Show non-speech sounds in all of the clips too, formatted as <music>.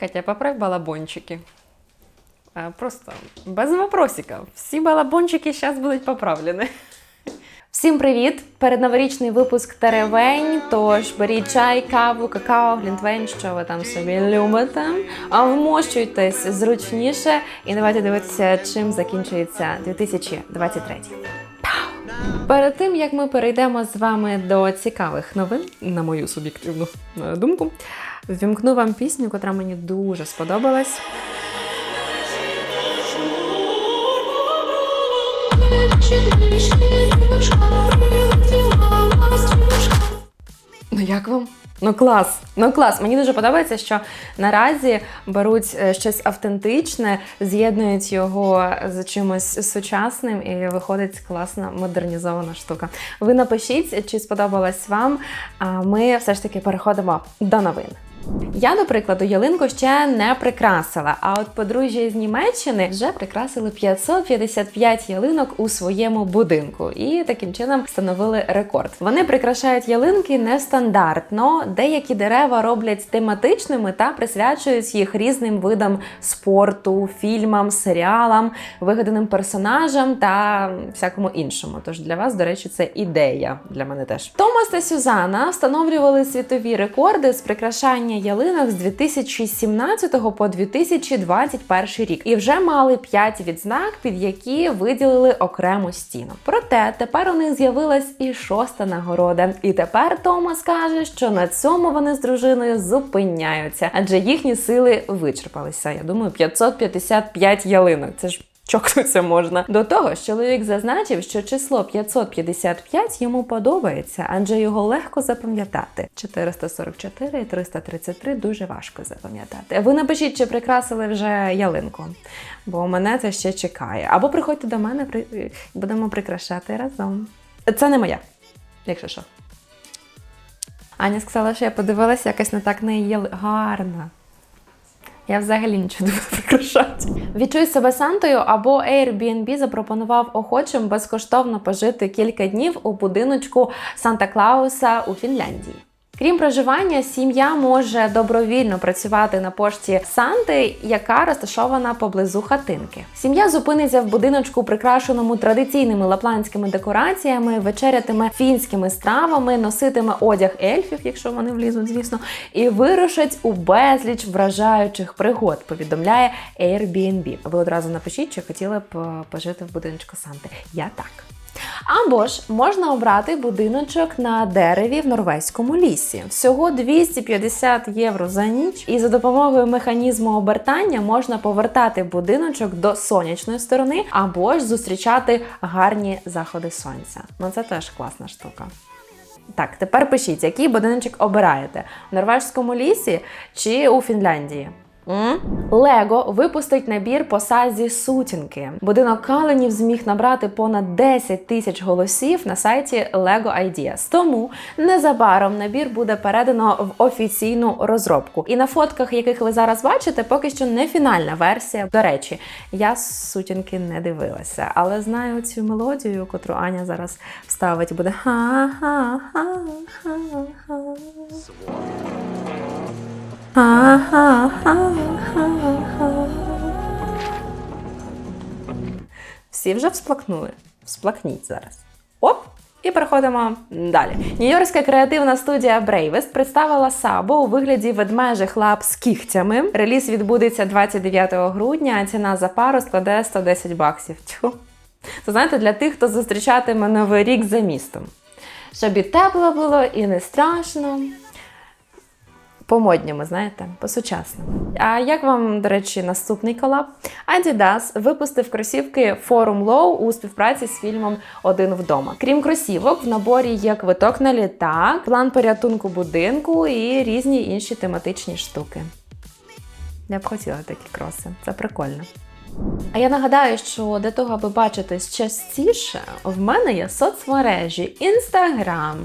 Катя, поправь балабончики. Просто без вопросика. Всі балабончики зараз будуть поправлені. Всім привіт! Передноворічний випуск Теревень. Тож беріть чай, каву, какао, глінтвейн, що ви там собі любите. А вмощуйтесь зручніше і давайте дивитися, чим закінчується 2023. Перед тим як ми перейдемо з вами до цікавих новин, на мою суб'єктивну е, думку, ввімкну вам пісню, котра мені дуже сподобалась. Ну як вам? Ну клас, ну клас. Мені дуже подобається, що наразі беруть е, щось автентичне, з'єднують його з чимось сучасним, і виходить класна модернізована штука. Ви напишіть, чи сподобалась вам. А ми все ж таки переходимо до новин. Я, до прикладу, ялинку ще не прикрасила. А от подружжя з Німеччини вже прикрасили 555 ялинок у своєму будинку і таким чином встановили рекорд. Вони прикрашають ялинки нестандартно. Деякі дерева роблять тематичними та присвячують їх різним видам спорту, фільмам, серіалам, вигаданим персонажам та всякому іншому. Тож для вас, до речі, це ідея для мене теж. Томас та Сюзанна встановлювали світові рекорди з прикрашання ялинок з 2017 по 2021 рік і вже мали 5 відзнак, під які виділили окрему стіну. Проте тепер у них з'явилась і шоста нагорода. І тепер Томас каже, що на цьому вони з дружиною зупиняються, адже їхні сили вичерпалися. Я думаю, 555 ялинок. Це ж Чокнутися <laughs> можна до того ж, чоловік зазначив, що число 555 йому подобається, адже його легко запам'ятати. 444 і 333 дуже важко запам'ятати. Ви напишіть, чи прикрасили вже ялинку, бо мене це ще чекає. Або приходьте до мене, будемо прикрашати разом. Це не моя, якщо що. Аня сказала, що я подивилася, якось не так не є гарна. Я взагалі нічого не буду прикрашати. Відчуй себе Сантою або Airbnb запропонував охочим безкоштовно пожити кілька днів у будиночку Санта Клауса у Фінляндії. Крім проживання, сім'я може добровільно працювати на пошті Санти, яка розташована поблизу хатинки. Сім'я зупиниться в будиночку, прикрашеному традиційними лапландськими декораціями, вечерятиме фінськими стравами, носитиме одяг ельфів, якщо вони влізуть, звісно, і вирушать у безліч вражаючих пригод. Повідомляє Airbnb. Ви одразу напишіть, чи хотіли б е, пожити в будиночку Санти. Я так. Або ж можна обрати будиночок на дереві в норвезькому лісі. Всього 250 євро за ніч, і за допомогою механізму обертання можна повертати будиночок до сонячної сторони, або ж зустрічати гарні заходи сонця. Ну це теж класна штука. Так, тепер пишіть, який будиночок обираєте: в норвежському лісі чи у Фінляндії. Лего випустить набір по сазі сутінки. Будинок Каленів зміг набрати понад 10 тисяч голосів на сайті Lego Ideas. Тому незабаром набір буде передано в офіційну розробку. І на фотках, яких ви зараз бачите, поки що не фінальна версія. До речі, я сутінки не дивилася, але знаю цю мелодію, котру Аня зараз вставить, буде ха-ха-ха-ха-ха. Ха-ха-ха-ха-ха. Всі вже всплакнули. Всплакніть зараз. Оп! І переходимо далі. Нью-Йоркська креативна студія Bravest представила сабу у вигляді ведмежих лап з кігтями. Реліз відбудеться 29 грудня, а ціна за пару складе 110 баксів. Тьху. Це знаєте, для тих, хто зустрічатиме новий рік за містом. Щоб і тепло було, і не страшно. По-модньому, знаєте, по-сучасному. А як вам, до речі, наступний колаб? Adidas випустив кросівки Forum Low у співпраці з фільмом Один вдома. Крім кросівок, в наборі є квиток на літак, план порятунку будинку і різні інші тематичні штуки. Я б хотіла такі кроси, це прикольно. А я нагадаю, що для того, аби бачитись частіше, в мене є соцмережі Instagram,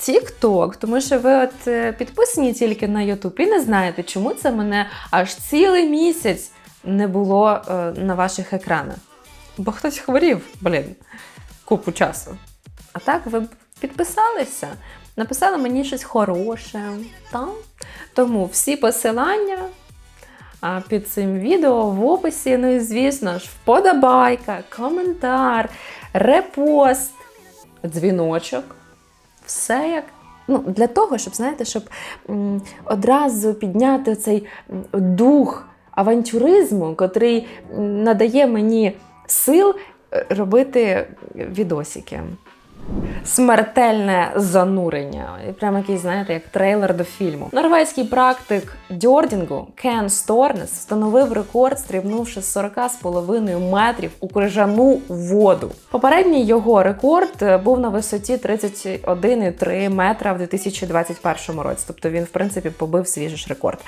TikTok, тому що ви от е, підписані тільки на YouTube і не знаєте, чому це мене аж цілий місяць не було е, на ваших екранах. Бо хтось хворів, блін, купу часу. А так ви б підписалися, написали мені щось хороше. Та? Тому всі посилання а, під цим відео в описі. Ну і звісно ж, вподобайка, коментар, репост, дзвіночок. Все як. Ну, для того, щоб, знаєте, щоб м, одразу підняти цей дух авантюризму, котрий надає мені сил е, робити відосики. Смертельне занурення. І Прямо якийсь, знаєте, як трейлер до фільму. Норвезький практик дьордінгу Кен Сторнес встановив рекорд, стрибнувши з 40,5 метрів у крижану воду. Попередній його рекорд е, був на висоті 31,3 метра в 2021 році. Тобто він, в принципі, побив свій же ж рекорд.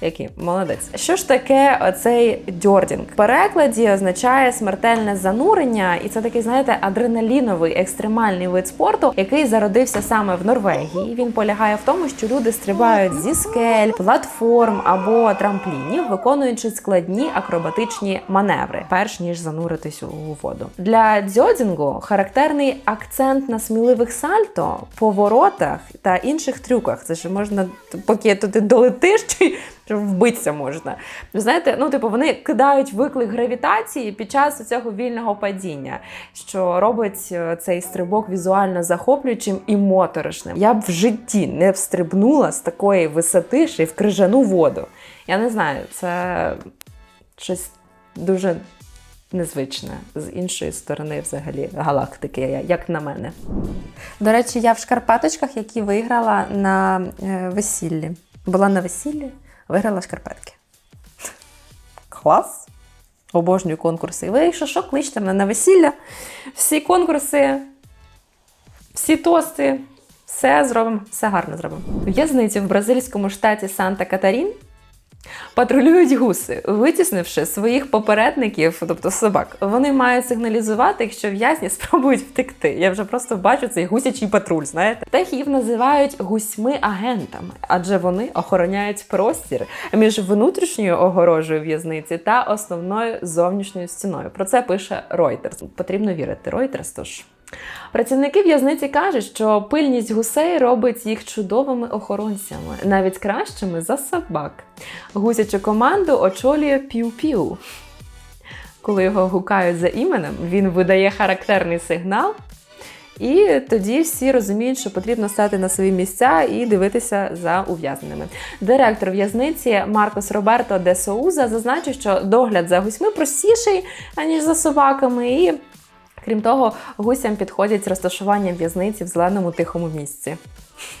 Який молодець. Що ж таке оцей дьордінг? В перекладі означає смертельне занурення, і це такий, знаєте, адреналіновий екстремальний вид спорту, який зародився саме в Норвегії. Він полягає в тому, що люди стрибають зі скель, платформ або трамплінів, виконуючи складні акробатичні маневри, перш ніж зануритись у воду. Для дзьодзінгу характерний акцент на сміливих сальто, поворотах та інших трюках. Це ж можна, поки туди долетиш, чи що вбитися можна. Знаєте, ну типу вони кидають виклик гравітації під час цього вільного падіння, що робить е, цей стрибок візуально захоплюючим і моторошним. Я б в житті не встрибнула з такої висоти ще й в крижану воду. Я не знаю, це щось дуже незвичне з іншої сторони, взагалі, галактики, як на мене. До речі, я в шкарпеточках, які виграла на е, весіллі. Була на весіллі, виграла шкарпетки. Клас! Обожнюю конкурси. І ви, що, що, кличте мене на весілля. Всі конкурси, всі тости, все зробимо, все гарно зробимо. В'язниці в бразильському штаті Санта-Катарін патрулюють гуси, витіснивши своїх попередників, тобто собак. Вони мають сигналізувати, якщо в'язні <laughs> спробують втекти. Я вже просто бачу цей гусячий патруль. Знаєте, птахів називають гусьми-агентами, адже вони охороняють простір між внутрішньою огорожею в'язниці та основною зовнішньою стіною. Про це пише Reuters. Потрібно вірити Reuters, тож. Працівники в'язниці кажуть, що пильність гусей робить їх чудовими охоронцями, навіть кращими за собак. Гусячу команду очолює пів-пів. Коли його гукають за іменем, він видає характерний сигнал, і тоді всі розуміють, що потрібно стати на свої місця і дивитися за ув'язненими. Директор в'язниці Маркос Роберто де Соуза зазначив, що догляд за гусьми простіший, аніж за собаками. і Крім того, гусям підходять розташування в'язниці в зеленому тихому місці.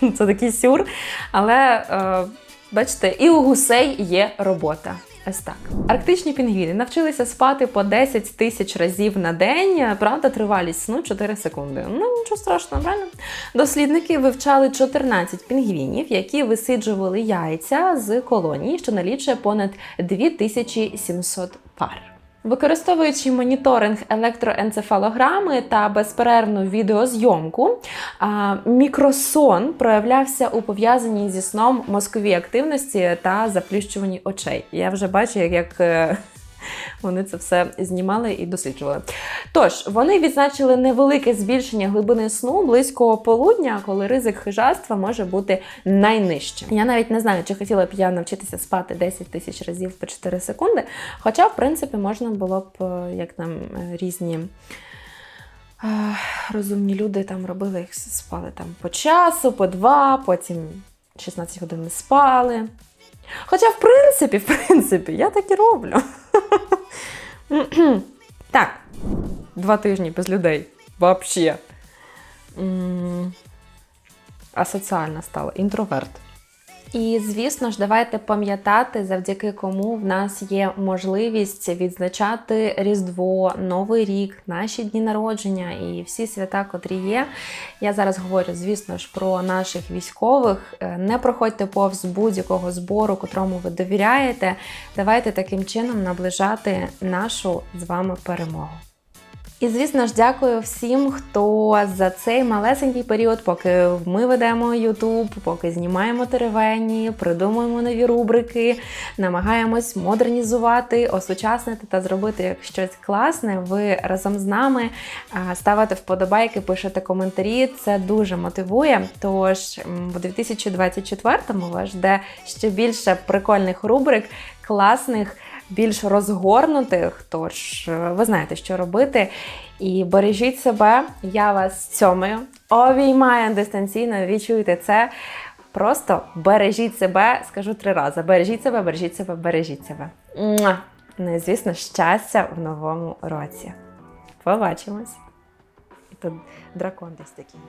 <laughs> Це такий сюр. Але е, бачите, і у гусей є робота. Ось так. Арктичні пінгвіни навчилися спати по 10 тисяч разів на день. Правда, тривалість сну 4 секунди. Ну, нічого страшного, правильно? Дослідники вивчали 14 пінгвінів, які висиджували яйця з колонії, що налічує понад 2700 пар. Використовуючи моніторинг електроенцефалограми та безперервну відеозйомку, мікросон проявлявся у пов'язанні зі сном мозковій активності та заплющуванні очей. Я вже бачу, як е, вони це все знімали і досліджували. Тож, вони відзначили невелике збільшення глибини сну близько полудня, коли ризик хижарства може бути найнижчим. Я навіть не знаю, чи хотіла б я навчитися спати 10 тисяч разів по 4 секунди. Хоча, в принципі, можна було б, е, як там е, різні. е, Розумні люди там робили їх спали там по часу, по два, потім 16 годин не спали. Хоча, в принципі, в принципі, я так і роблю. <laughs> так, два тижні без людей. Вообще. Асоціальна стала, інтроверт. І, звісно ж, давайте пам'ятати, завдяки кому в нас є можливість відзначати Різдво, Новий рік, наші дні народження і всі свята, котрі є. Я зараз говорю, звісно ж, про наших військових. Е, Не проходьте повз будь-якого збору, котрому ви довіряєте. Давайте таким чином наближати нашу з вами перемогу. І, звісно ж, дякую всім, хто за цей малесенький період, поки ми ведемо YouTube, поки знімаємо теревені, придумуємо нові рубрики, намагаємось модернізувати, осучаснити та зробити щось класне. Ви разом з нами ставите вподобайки, пишете коментарі. Це дуже мотивує. Тож в 2024-му вас жде ще більше прикольних рубрик, класних, більш розгорнутих. Тож е, ви знаєте, що робити. І бережіть себе. Я вас цьомаю, обіймаю дистанційно. Відчуйте це. Просто бережіть себе, скажу три рази: бережіть себе, бережіть себе, бережіть себе. Муа! Ну звісно, щастя в новому році. Побачимось. І тут дракон десь такий.